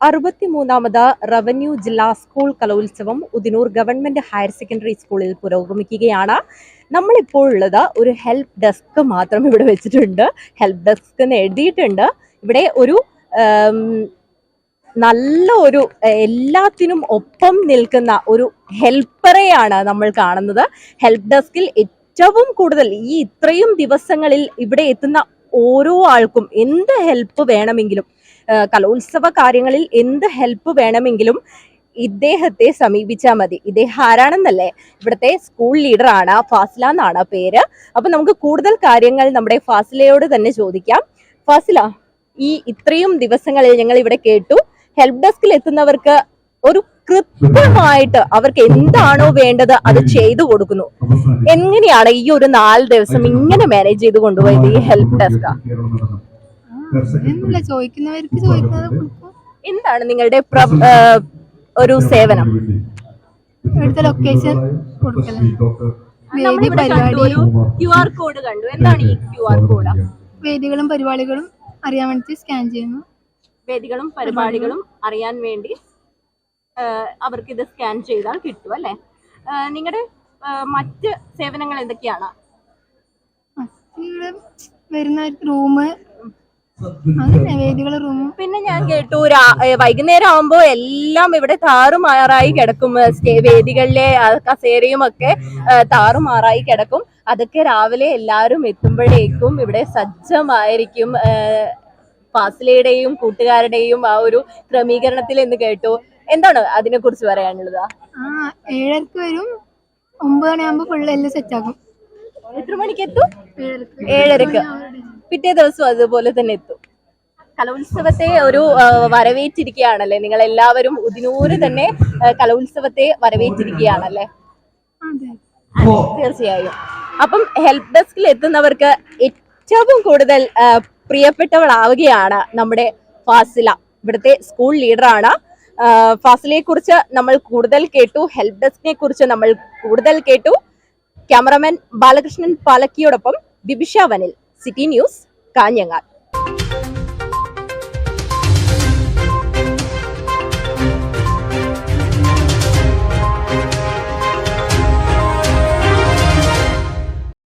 അറുപത്തിമൂന്നാമത് revenue ജില്ലാ school കലോത്സവം Udinur government higher secondary സ്കൂളിൽ പുരോഗമിക്കുകയാണ്. നമ്മളിപ്പോൾ ഉള്ളത് ഒരു ഹെൽപ്പ് ഡെസ്ക് മാത്രം ഇവിടെ വെച്ചിട്ടുണ്ട്. ഹെൽപ്പ് ഡെസ്ക് എന്ന് എഴുതിയിട്ടുണ്ട്. ഇവിടെ ഒരു നല്ല ഒരു എല്ലാത്തിനും ഒപ്പം നിൽക്കുന്ന ഒരു ഹെൽപ്പറെയാണ് നമ്മൾ കാണുന്നത്. ഹെൽപ്പ് ഡെസ്കിൽ ഏറ്റവും കൂടുതൽ ഈ ഇത്രയും ദിവസങ്ങളിൽ ഇവിടെ എത്തുന്ന ഓരോ ആൾക്കും എന്ത് ഹെൽപ്പ് വേണമെങ്കിലും കലോത്സവ കാര്യങ്ങളിൽ എന്ത് ഹെൽപ്പ് വേണമെങ്കിലും ഇദ്ദേഹത്തെ സമീപിച്ചാൽ മതി. ഇദ്ദേഹം ആരാണെന്നല്ലേ? ഇവിടുത്തെ സ്കൂൾ ലീഡർ ആണ് ഫാസില എന്നാണ് പേര്. അപ്പൊ നമുക്ക് കൂടുതൽ കാര്യങ്ങൾ നമ്മുടെ ഫാസിലയോട് തന്നെ ചോദിക്കാം. ഫാസില ഈ ഇത്രയും ദിവസങ്ങളിൽ ഞങ്ങൾ ഇവിടെ കേട്ടു. ഹെൽപ്പ് ഡെസ്കിൽ എത്തുന്നവർക്ക് ഒരു കൃത്യമായിട്ട് അവർക്ക് എന്താണോ വേണ്ടത് അത് ചെയ്തു കൊടുക്കുന്നു. എങ്ങനെയാണ് ഈ ഒരു നാല് ദിവസം ഇങ്ങനെ മാനേജ് ചെയ്ത് കൊണ്ടുപോയത് ഈ ഹെൽപ്പ് ഡെസ്ക് അങ്ങനെയൊന്നുമില്ല ചോദിക്കുന്നവർക്ക് ചോദിക്കുന്നത് കൊടുക്കും. എന്താണ് നിങ്ങളുടെ ഒരു സേവനം? ഇവിടുത്തെ ലൊക്കേഷൻ കൊടുക്കല വേദി നമ്മളിവിടെ കണ്ടു പരിപാടി ഒരു ക്യു ആർ കോഡ് കണ്ടു. എന്താണ് ഈ ക്യു ആർ കോഡ് വേദികളും പരിപാടികളും അറിയാൻ വേണ്ടി സ്കാൻ ചെയ്യുന്നു. വേദികളും പരിപാടികളും അറിയാൻ വേണ്ടി അവർക്ക് ഇത് സ്കാൻ ചെയ്താൽ കിട്ടും അല്ലെ? നിങ്ങളുടെ മറ്റ് സേവനങ്ങൾ എന്തൊക്കെയാണ്? വരുന്ന റൂം അങ്ങനെ വേദികൾ റൂം പിന്നെ ഞാൻ കേട്ടു വൈകുന്നേരം ആവുമ്പോ എല്ലാം ഇവിടെ താറുമാറായി കിടക്കും. സ്റ്റേ വേദികളിലെ കസേരയും ഒക്കെ താറുമാറായി കിടക്കും. അതൊക്കെ രാവിലെ എല്ലാരും എത്തുമ്പോഴേക്കും ഇവിടെ സജ്ജമായിരിക്കും. ഫാസിലയുടെയും കൂട്ടുകാരുടെയും ആ ഒരു ക്രമീകരണത്തിൽ എന്ന് കേട്ടു. എന്താണ് അതിനെ കുറിച്ച് പറയാനുള്ളത്? ആ ഏഴരക്ക് വരും. ഒമ്പത് മണിയാകുമ്പോ ഫുള്ള് എല്ലാം സെറ്റ് ആകും എത്ര മണിക്ക് എത്തും ഏഴരക്ക്. പിറ്റേ ദിവസം അതുപോലെ തന്നെ എത്തും. കലോത്സവത്തെ ഒരു വരവേറ്റിരിക്കുകയാണല്ലേ? നിങ്ങൾ എല്ലാവരും ഉദിനൂര് തന്നെ കലോത്സവത്തെ വരവേറ്റിരിക്കുകയാണല്ലേ? തീർച്ചയായും. അപ്പം ഹെൽപ്പ് ഡെസ്കിൽ എത്തുന്നവർക്ക് ഏറ്റവും കൂടുതൽ പ്രിയപ്പെട്ടവളാവുകയാണ് നമ്മുടെ ഫാസില. ഇവിടുത്തെ സ്കൂൾ ലീഡറാണ് ഫാസിലയെ കുറിച്ച് നമ്മൾ കൂടുതൽ കേട്ടു ഹെൽപ്പ് ഡെസ്കിനെ കുറിച്ച് നമ്മൾ കൂടുതൽ കേട്ടു. ക്യാമറമാൻ ബാലകൃഷ്ണൻ പാലക്കിയോടൊപ്പം ബിബിഷ വനിൽ. City news Kanhangad.